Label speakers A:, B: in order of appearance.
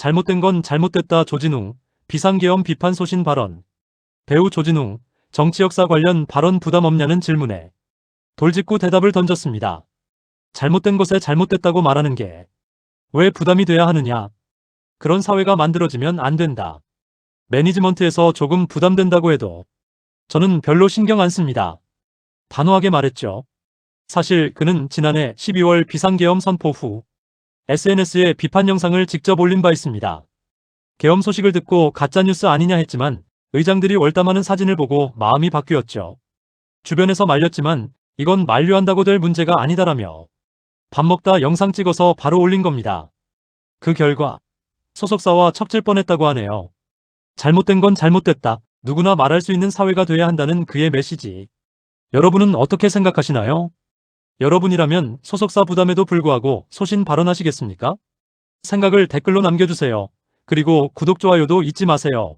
A: 잘못된 건 잘못됐다 조진웅, 비상계엄 비판 소신 발언. 배우 조진웅, 정치 역사 관련 발언 부담 없냐는 질문에 돌직구 대답을 던졌습니다. 잘못된 것에 잘못됐다고 말하는 게 왜 부담이 돼야 하느냐. 그런 사회가 만들어지면 안 된다. 매니지먼트에서 조금 부담된다고 해도 저는 별로 신경 안 씁니다. 단호하게 말했죠. 사실 그는 지난해 12월 비상계엄 선포 후 SNS에 비판 영상을 직접 올린 바 있습니다. 계엄 소식을 듣고 가짜뉴스 아니냐 했지만 의장들이 월담하는 사진을 보고 마음이 바뀌었죠. 주변에서 말렸지만 이건 만류한다고 될 문제가 아니다라며 밥 먹다 영상 찍어서 바로 올린 겁니다. 그 결과 소속사와 척질 뻔했다고 하네요. 잘못된 건 잘못됐다. 누구나 말할 수 있는 사회가 돼야 한다는 그의 메시지. 여러분은 어떻게 생각하시나요? 여러분이라면 소속사 부담에도 불구하고 소신 발언하시겠습니까? 생각을 댓글로 남겨주세요. 그리고 구독, 좋아요도 잊지 마세요.